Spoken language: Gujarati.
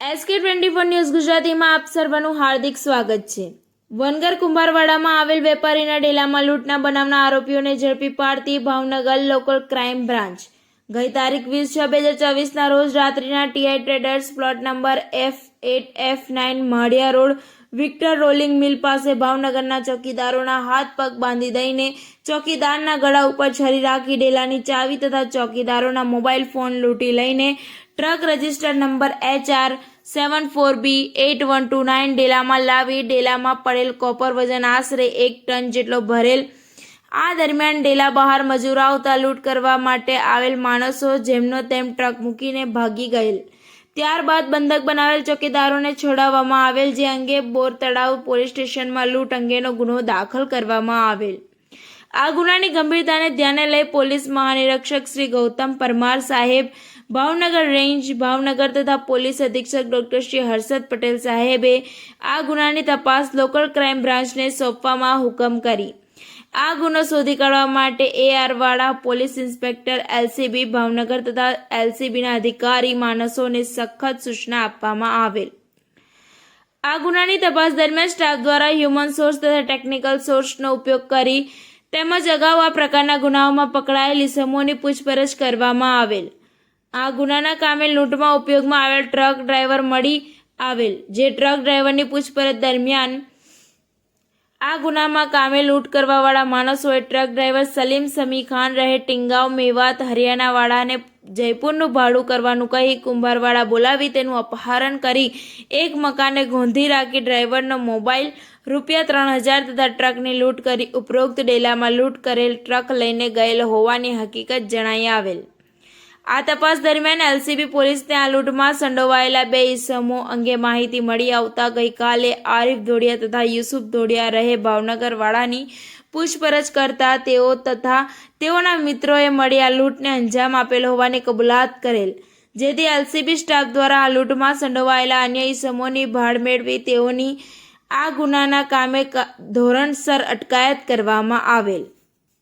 એસકે ટ્વેન્ટી ફોર ન્યૂઝ ગુજરાતીમાં આપ સર્વનું હાર્દિક સ્વાગત છે. વનગર કુંભારવાડામાં આવેલ વેપારીના ડેલામાં લૂંટના બનાવના આરોપીઓને ઝડપી પાડતી ભાવનગર લોકલ ક્રાઇમ બ્રાન્ચ. ગઈ તારીખ વીસ છ બે હજાર ચોવીસના રોજ રાત્રિના TI traders plot number F eight F nine Maliya road Victor rolling mill પાસે ભાવનગરના ચોકીદારોના હાથ પગ બાંધી દઈને ચોકીદારના ગળા ઉપર છરી રાખી ડેલાની ચાવી તથા ચોકીદારોના મોબાઈલ ફોન લૂંટી લઈને truck register number H R seven four B eight one two nine ડેલામાં લાવી, ડેલામાં પડેલ કોપર વજન આશરે એક ટન જેટલો ભરેલ. આ દરમિયાન ડેલા બહાર મજૂર આવતા લૂંટ કરવા માટે આવેલ માણસો જેમનો તેમ ટ્રક મૂકીને ભાગી ગયેલ. ત્યારબાદ બંધક બનાવેલ ચોકીદારોને છોડાવવામાં આવેલ, જે અંગે બોર તળાવ પોલીસ સ્ટેશનમાં લૂંટ અંગેનો ગુનો દાખલ કરવામાં આવેલ. આ ગુનાની ગંભીરતાને ધ્યાને લઈ પોલીસ મહાનિરીક્ષક શ્રી ગૌતમ પરમાર સાહેબ ભાવનગર રેન્જ, ભાવનગર તથા પોલીસ અધિક્ષક ડોક્ટર શ્રી હર્ષદ પટેલ સાહેબે આ ગુનાની તપાસ લોકલ ક્રાઇમ બ્રાન્ચને સોંપવામાં હુકમ કરી. આ ગુનો શોધી કાઢવા માટે એઆરવાળા પોલીસ ઇન્સ્પેક્ટર એલસીબી ભાવનગર તથા એલસીબીના અધિકારી માણસોને સખત સૂચના આપવામાં આવેલ. આ ગુનાની તપાસ દરમિયાન સ્ટાફ દ્વારા હ્યુમન સોર્સ તથા ટેકનિકલ સોર્સનો ઉપયોગ કરી તેમજ અગાઉ આ પ્રકારના ગુનાઓમાં પકડાયેલી સમૂહની પૂછપરછ કરવામાં આવેલ. આ ગુનાના કામે લૂંટમાં ઉપયોગમાં આવેલ ટ્રક ડ્રાઈવર મળી આવેલ, જે ટ્રક ડ્રાઈવરની પૂછપરછ દરમિયાન આ ગુનામાં કામે લૂંટ કરવાવાળા માણસોએ ટ્રક ડ્રાઈવર સલીમ સમી ખાન, રહે ટીંગાવ, મેવાત, હરિયાણાવાળાને જયપુરનું ભાડું કરવાનું કહી કુંભારવાળા બોલાવી તેનું અપહરણ કરી એક મકાને ગોંધી રાખી ડ્રાઈવરનો મોબાઈલ રૂપિયા ત્રણ હજાર તથા ટ્રકની લૂંટ કરી ઉપરોક્ત ડેલામાં લૂંટ કરેલ ટ્રક લઈને ગયેલ હોવાની હકીકત જણાઈ આવેલ. આ તપાસ દરમિયાન એલસીબી પોલીસ ત્યાં લૂંટમાં સંડોવાયેલા બે ઇસમો અંગે માહિતી મળી આવતા ગઈકાલે આરિફ ધોડિયા તથા યુસુફ ધોડિયા રહે ભાવનગર વાળાની પૂછપરછ કરતા તેઓ તથા તેઓના મિત્રોએ મળી આ લૂંટને અંજામ આપેલ હોવાની કબૂલાત કરેલ. જેથી એલસીબી સ્ટાફ દ્વારા આ લૂંટમાં સંડોવાયેલા અન્ય ઇસમોની ભાળ મેળવી તેઓની આ ગુનાના કામે ધોરણસર અટકાયત કરવામાં આવેલ.